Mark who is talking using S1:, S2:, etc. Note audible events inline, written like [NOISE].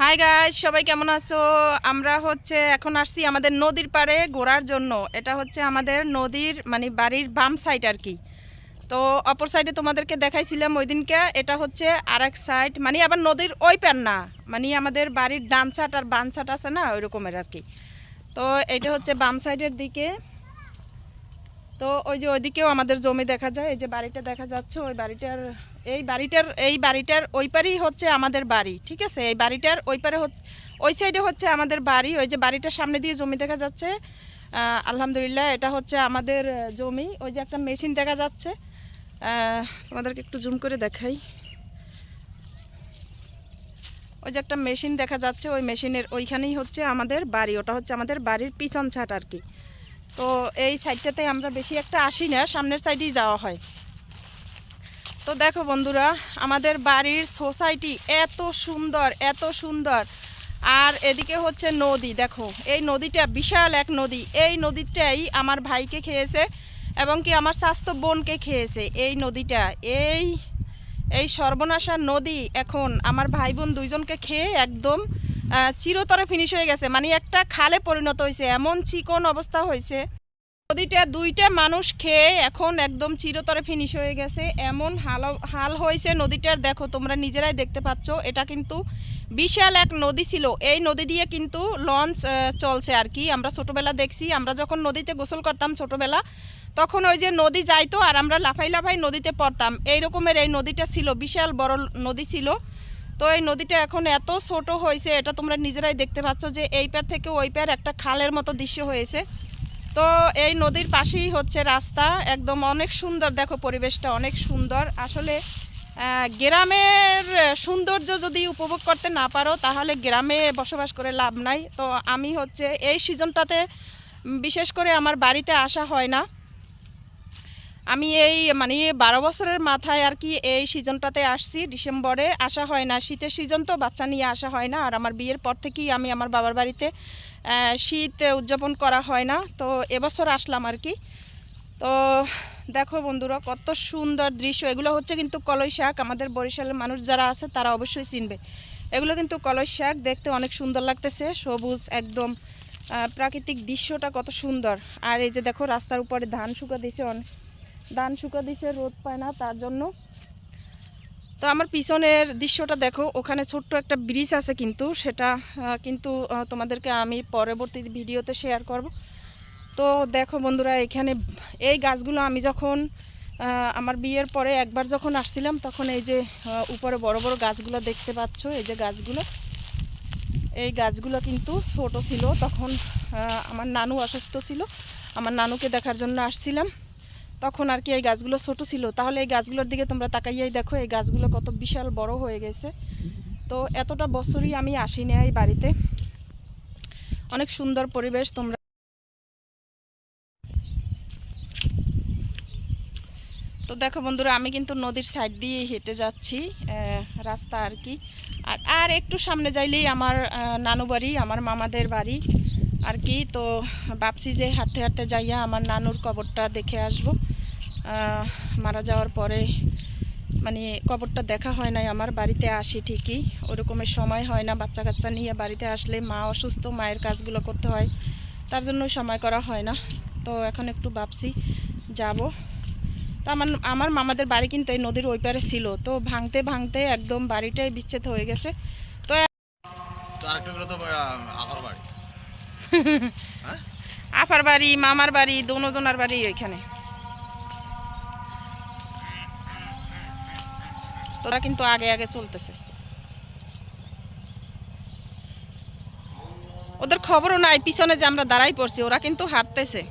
S1: Hi guys সবাই কেমন আছো? আমরা হচ্ছে এখন আসছি আমাদের নদীর পাড়ে ঘোরার জন্য। এটা হচ্ছে আমাদের নদীর মানে বাড়ির বাম সাইড আর কি। তো অপর সাইডে তোমাদেরকে দেখাইছিলাম ওই দিনকে এটা হচ্ছে আর এক সাইড মানে আবার নদীর ওই পার না। মানে আমাদের বাড়ির ডান ছাট আর বাম ছাট আছে না ওই রকমের আর কি। তো এটা হচ্ছে বাম সাইডের দিকে। তো ওই যে ওইদিকেও আমাদের জমি দেখা যায়, এই যে বাড়িটা দেখা যাচ্ছে, ওই বাড়িটার, এই বাড়িটার এই বাড়িটার ওই পারেই হচ্ছে আমাদের বাড়ি, ঠিক আছে? এই বাড়িটার ওই পারে ওই সাইডে হচ্ছে আমাদের বাড়ি, ওই যে বাড়িটার সামনে দিয়ে জমি দেখা যাচ্ছে। আলহামদুলিল্লাহ, এটা হচ্ছে আমাদের জমি। ওই যে একটা মেশিন দেখা যাচ্ছে। তোমাদেরকে একটু জুম করে দেখাই। ওই যে একটা মেশিন দেখা যাচ্ছে, ওই মেশিনের ওইখানেই হচ্ছে আমাদের বাড়ি, ওটা হচ্ছে আমাদের বাড়ির পিছন ছাট আর কি। তো এই সাইডটাতে আমরা বেশি একটা আসি না, সামনের সাইডেই যাওয়া হয়। তো দেখো বন্ধুরা, আমাদের বাড়ির সোসাইটি এত সুন্দর এত সুন্দর। আর এদিকে হচ্ছে নদী, দেখো, এই নদীটা বিশাল এক নদী। এই নদীটাই আমার ভাইকে খেয়েছে এবং কি আমার স্বাস্থ্য বোনকে খেয়েছে, এই নদীটা। এই এই সর্বনাশা নদী এখন আমার ভাই বোন দুইজনকে খেয়ে একদম চিরতরে ফিনিশ হয়ে গেছে। মানে একটা খালে পরিণত হয়েছে, এমন চিকন অবস্থা হয়েছে। নদীটা দুইটা মানুষ খেয়ে এখন একদম চিরতরে ফিনিশ হয়ে গেছে। এমন হাল হাল হয়েছে নদীটার, দেখো তোমরা নিজেরাই দেখতে পাচ্ছ। এটা কিন্তু বিশাল এক নদী ছিল। এই নদী দিয়ে কিন্তু লঞ্চ চলছে আর কি। আমরা ছোটবেলা দেখছি, আমরা যখন নদীতে গোসল করতাম ছোটবেলা, তখন ওই যে নদী যাইতো আর আমরা লাফাই লাফাই নদীতে পড়তাম। এই রকমের এই নদীটা ছিল, বিশাল বড় নদী ছিল। তো এই নদীটা এখন এত ছোট হয়েছে, এটা তোমরা নিজেরাই দেখতে পাচ্ছ যে এই পার থেকে ওই পার একটা খালের মতো দৃশ্য হয়েছে। তো এই নদীর পাশেই হচ্ছে রাস্তা, একদম অনেক সুন্দর। দেখো পরিবেশটা অনেক সুন্দর। আসলে গ্রামের সৌন্দর্য যদি উপভোগ করতে না পারো, তাহলে গ্রামে বসবাস করে লাভ নাই। তো আমি হচ্ছে এই সিজনটাতে বিশেষ করে আমার বাড়িতে আসা হয় না। আমি এই মানে বারো বছরের মাথায় আর কি এই সিজনটাতে আসছি। ডিসেম্বরে আসা হয় না। শীতের সিজন তো, বাচ্চা নিয়ে আসা হয় না। আর আমার বিয়ের পর থেকেই আমি আমার বাবার বাড়িতে শীত উদযাপন করা হয় না। তো এবছর আসলাম আর কি। তো দেখো বন্ধুরা, কত সুন্দর দৃশ্য। এগুলো হচ্ছে কিন্তু কলই শাক। আমাদের বরিশালের মানুষ যারা আছে, তারা অবশ্যই চিনবে। এগুলো কিন্তু কলই শাক। দেখতে অনেক সুন্দর লাগতেছে। সবুজ একদম প্রাকৃতিক দৃশ্যটা কত সুন্দর। আর এই যে দেখো, রাস্তার উপরে ধান শুকা দিছে অনেক ধান শুকা দিছে, রোদ পায় না তার জন্য। তো আমার পিছনের দৃশ্যটা দেখো, ওখানে ছোট্ট একটা ব্রিজ আছে কিন্তু, সেটা কিন্তু তোমাদেরকে আমি পরবর্তী ভিডিওতে শেয়ার করব। তো দেখো বন্ধুরা, এখানে এই গাছগুলো আমি যখন আমার বিয়ের পরে একবার যখন আসছিলাম, তখন এই যে উপরে বড় বড় গাছগুলো দেখতে পাচ্ছ, এই যে গাছগুলো। এই গাছগুলো কিন্তু ছোট ছিল, তখন আমার নানু অসুস্থ ছিল। আমার নানুকে দেখার জন্য আসছিলাম। তখন আর কি এই গাছগুলো ছোট ছিল। তাহলে এই গাছগুলোর দিকে তোমরা তাকাইয়াই দেখো, এই গাছগুলো কত বিশাল বড় হয়ে গেছে। তো এতটা বছরই আমি আসি না এই বাড়িতে। অনেক সুন্দর পরিবেশ তোমরা তো দেখো বন্ধুরা, আমি কিন্তু নদীর সাইড দিয়ে হেঁটে যাচ্ছি রাস্তা আর কি। আর আর একটু সামনে যাইলেই আমার নানু বাড়ি, আমার মামাদের বাড়ি আর কি। তো ভাবছি যে হাঁটতে হাঁটতে যাইয়া আমার নানুর কবরটা দেখে আসব। মারা যাওয়ার পরে মানে কবরটা দেখা হয় নাই, আমার বাড়িতে আসি ঠিকই। ওরকমের সময় হয় না বাচ্চা কাচ্চা নিয়ে বাড়িতে আসলে মা অসুস্থ, মায়ের কাজগুলো করতে হয়, তার জন্য সময় করা হয় না। তো এখন একটু ভাবছি যাব। তো আমার আমার মামাদের বাড়ি কিন্তু এই নদীর ওই পারে ছিল। তো ভাঙতে ভাঙতে একদম বাড়িটাই বিচ্ছেদ হয়ে গেছে।
S2: তো বাড়ি। [LAUGHS] হ্যাঁ?
S1: আফার বাড়ি মামার বাড়ি দোনোজনার বাড়ি ওইখানে। তোরা কিন্তু আগে আগে চলতেছে। ওদের খবরও নাই পিছনে যে আমরা দাঁড়াই পড়ছি ওরা কিন্তু হাঁটতেছে।